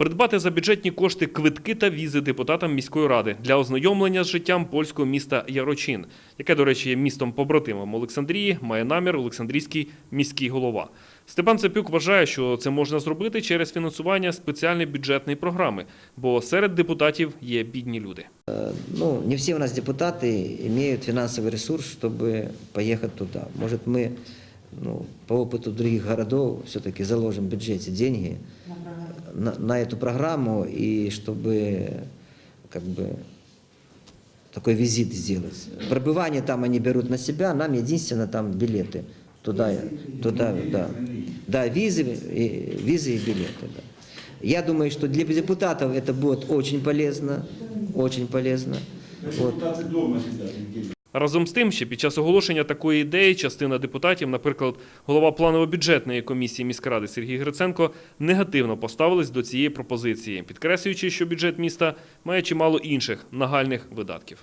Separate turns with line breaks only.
Придбати за бюджетні кошти квитки та візи депутатам міської ради для ознайомлення з життям польського міста Ярочин, яке, до речі, є містом побратимом Олександрії, має намір Олександрійський міський голова. Степан Цепюк вважає, що це можна зробити через фінансування спеціальної бюджетної програми, бо серед депутатів є бідні люди.
Ну, не все у нас депутаты имеют финансовый ресурс, чтобы поехать туда. Может, мы ну, по опыту других городов все-таки заложим в бюджете деньги на, на эту программу, и чтобы как бы такой визит сделать. Пробывание там они берут на себя, нам единственно там билеты туда, туда, да, да, визы, и, визы и билеты. Да. Я думаю, что для депутатов это будет очень полезно, очень полезно. Вот.
Разом з тим, ще під час оголошення такої ідеї частина депутатів, наприклад, голова планово-бюджетної комісії міськради Сергій Гриценко, негативно поставились до цієї пропозиції, підкреслюючи, що бюджет міста має чимало інших нагальних видатків.